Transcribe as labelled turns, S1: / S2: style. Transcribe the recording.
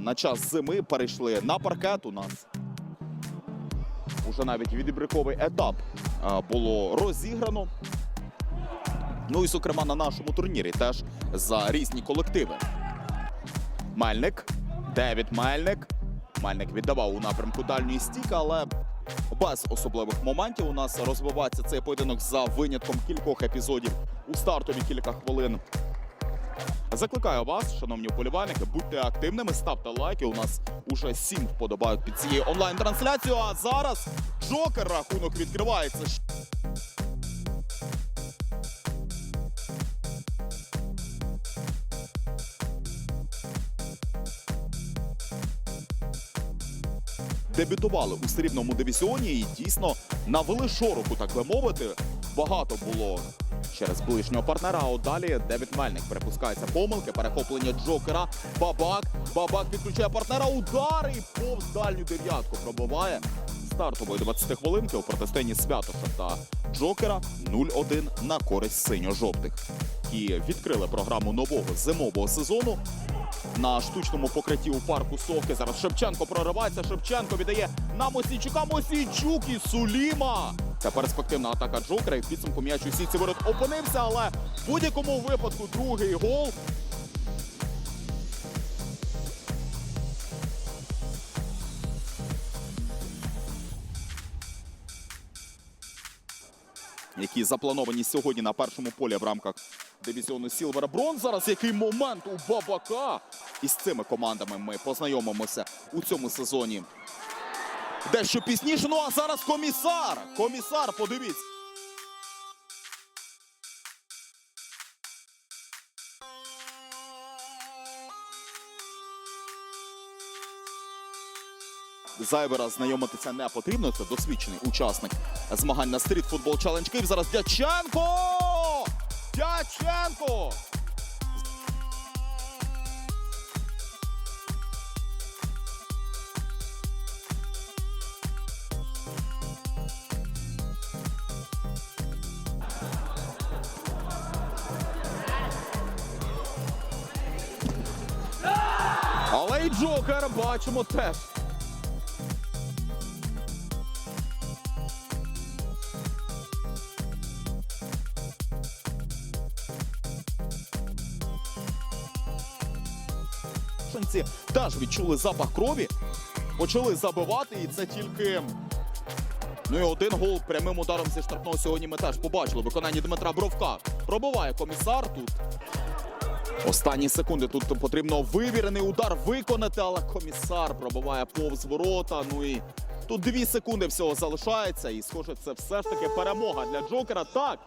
S1: на час зими перейшли на паркет. У нас уже навіть відібриковий етап е, було розіграно. Ну і, зокрема, на нашому турнірі теж за різні колективи. Мельник, Девід Мельник. Мельник віддавав у напрямку дальньої стійки, але без особливих моментів у нас розвивається цей поєдинок за винятком кількох епізодів у стартові кілька хвилин. Закликаю вас, шановні вболівальники, будьте активними, ставте лайки. У нас уже сім вподобають під цією онлайн-трансляцією. А зараз Джокер рахунок відкривається. дебютували у срібному дивізіоні і дійсно навели шороку, так би мовити. Багато було через ближнього партнера. А от далі Девід Мельник перепускається помилки, перехоплення Джокера. Бабак. Бабак підключає партнера. Удар і повз дальню дев'ятку пробиває. Стартової 20 хвилинки у протистоянні Святоша та Джокера 0-1 на користь синьо-жовтих. І відкрили програму нового зимового сезону на штучному покритті у парку Совки. Зараз Шевченко проривається. Шевченко віддає на Мосійчука. Мосійчук і Суліма. Це перспективна атака Джокера. І в підсумку м'яч у сітці ворот опинився, але в будь-якому випадку другий гол. Які заплановані сьогодні на першому полі в рамках дивізіону Сілвера Брон. Зараз який момент у Бабака. І з цими командами ми познайомимося у цьому сезоні. Дещо пізніше. Ну а зараз комісар. Комісар, подивіться. Зайвий раз знайомитися не потрібно. Це досвідчений учасник змагань на стріт футбол Челендж Київ. Зараз Дяченко! Дяченко! Джокер бачимо теж. Шанці теж відчули запах крові, почали забивати, і це тільки. Ну і один гол прямим ударом зі штрафного сьогодні ми теж побачили. Виконання Дмитра Бровка. Пробиває комісар тут. Останні секунди тут потрібно вивірений удар виконати, але комісар пробиває повз ворота. Ну і тут дві секунди всього залишається. І схоже, це все ж таки перемога для Джокера. Так,